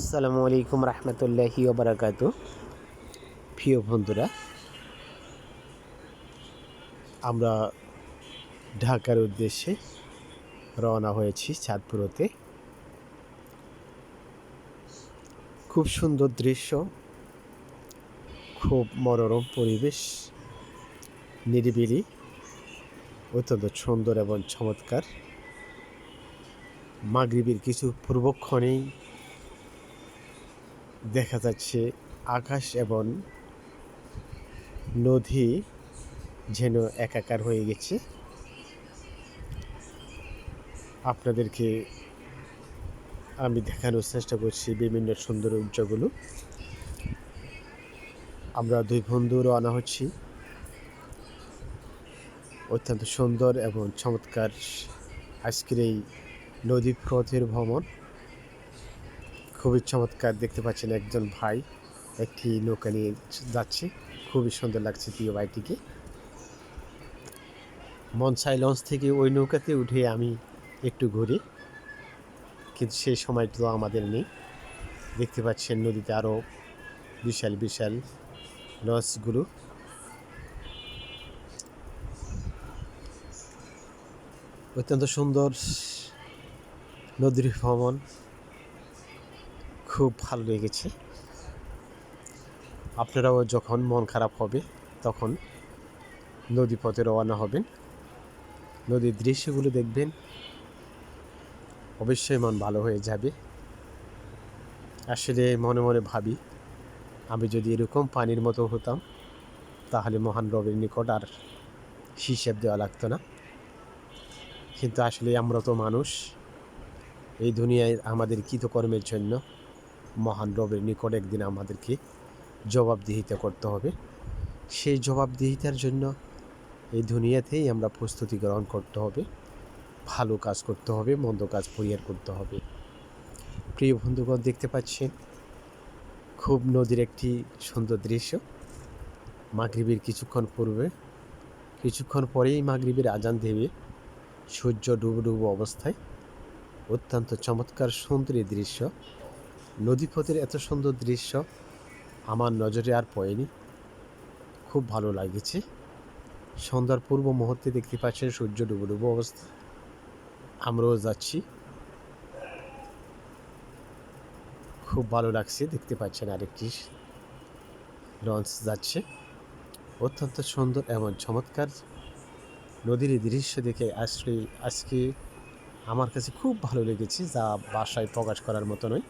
আসসালামু আলাইকুম রহমতুল্লাহি ওবরাকাতু প্রিয় বন্ধুরা, আমরা ঢাকার উদ্দেশ্যে রওনা হয়েছি চাঁদপুরতে। খুব সুন্দর দৃশ্য, খুব মনোরম পরিবেশ, নিরিবিলি, অত্যন্ত সুন্দর এবং চমৎকার। মাগরিবের কিছু পূর্বক্ষণেই দেখা যাচ্ছে আকাশ এবং নদী যেন একাকার হয়ে গেছে। আপনাদেরকে আমি দেখানোর চেষ্টা করছি বিভিন্ন সুন্দর সৌন্দর্যগুলো আমরা দুই বন্ধু রওনা হচ্ছি। অত্যন্ত সুন্দর এবং চমৎকার আজকের এই নদী পথের ভ্রমণ। খুবই চমৎকার দেখতে পাচ্ছেন একজন ভাই, একটি নৌকা নিয়ে যাচ্ছে। খুবই সুন্দর লাগছে প্রিয় ভাইটিকে। মনসাই লঞ্চ থেকে ওই নৌকাতে উঠে আমি একটু ঘুরি, কিন্তু সেই সময়টা আমাদের নেই। দেখতে পাচ্ছেন নদীতে আরও বিশাল বিশাল লঞ্চগুলো। অত্যন্ত সুন্দর নদীর ভ্রমণ। খুব ভালো লেগেছে। আপনারাও যখন মন খারাপ হবে, তখন নদী পথে রওনা হবেন। নদীর দৃশ্যগুলো দেখবেন। অবশ্যই মন ভালো হয়ে যাবে। আসলে মনে মনে ভাবি, আমি যদি এরকম পানির মতো হতাম, তাহলে মহান রবের নিকট আর হিসেব দেওয়া লাগতো না। কিন্তু আসলে আমরা তো মানুষ, এই দুনিয়ায় আমাদের কৃতকর্মের জন্য মহান রবের নিকট একদিন আমাদেরকে জবাবদিহিতা করতে হবে। সেই জবাবদিহিতার জন্য এই দুনিয়াতেই আমরা প্রস্তুতি গ্রহণ করতে হবে, ভালো কাজ করতে হবে, মন্দ কাজ পরিহার করতে হবে। প্রিয় বন্ধুগণ, দেখতে পাচ্ছেন, খুব নদীর একটি সুন্দর দৃশ্য। মাগরিবের কিছুক্ষণ পূর্বে, কিছুক্ষণ পরেই মাগরিবের আজান দেবে সূর্য ডুবো ডুবো অবস্থায়। অত্যন্ত চমৎকার, সুন্দরী দৃশ্য। নদীপথের এত সুন্দর দৃশ্য আমার নজরে আর পড়েনি। খুব ভালো লাগেছে। সন্ধ্যার পূর্ব মুহূর্তে দেখতে পাচ্ছেন সূর্য ডুবো ডুবো অবস্থা। আমরাও যাচ্ছি। খুব ভালো লাগছে, দেখতে পাচ্ছেন আরেকটি লঞ্চ যাচ্ছে। অত্যন্ত সুন্দর এবং চমৎকার নদীর দৃশ্য দেখে আজকে আজকে আমার কাছে খুব ভালো লেগেছে, যা বাসায় প্রকাশ করার মতো নয়।